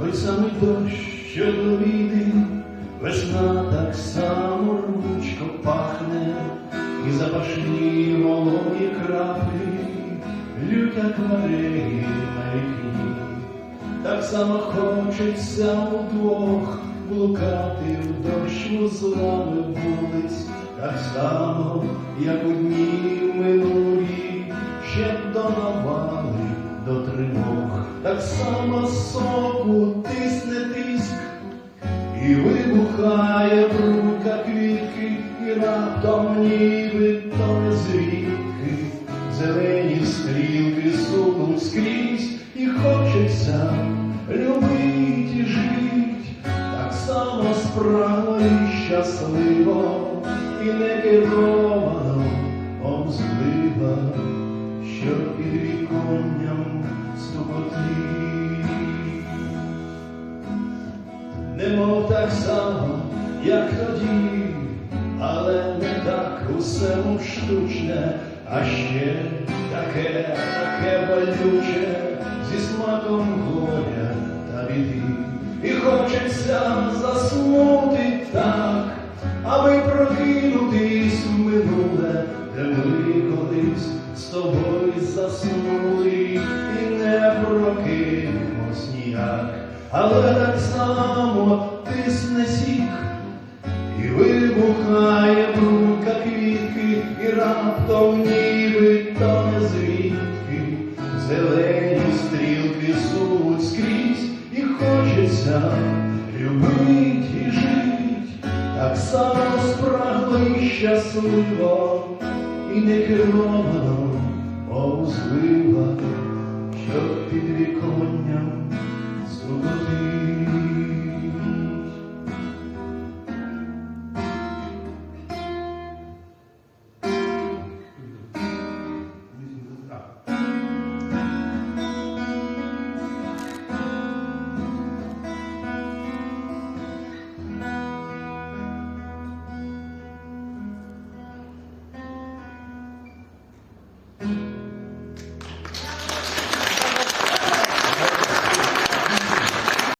той самий дощ, що до війни, весна так само ручко пахне, і запашні вологі краплі, лють акварелі на вікні. Так само хочеться удвох блукати в дощ вузлами вулиць, так само, як у дні минулі, ще до навали, до тривог, так само соку тисне тиск, і вибухає брунька квітки, і раптом ніби то звідки, зелені стрілки сунуть скрізь, і хочеться любить і жить, так само справа і щасливо, і не керовано обзлива, що під віконням стукотлі немов так само, як тоді, але не так усе мов штучне, а ще таке, таке болюче, зі смаком горя та біди. І хочеться заснути так, аби прокинутись в минуле, де ми колись з тобою заснули прокинемось ніяк, але так само тисне сік, і вибухає брунька квітки, і раптом ніби то не звідки, зелені стрілки суть скрізь, і хочеться любить і жить, так само спрагло і щасливо, і не керовано обзлива, що під віконням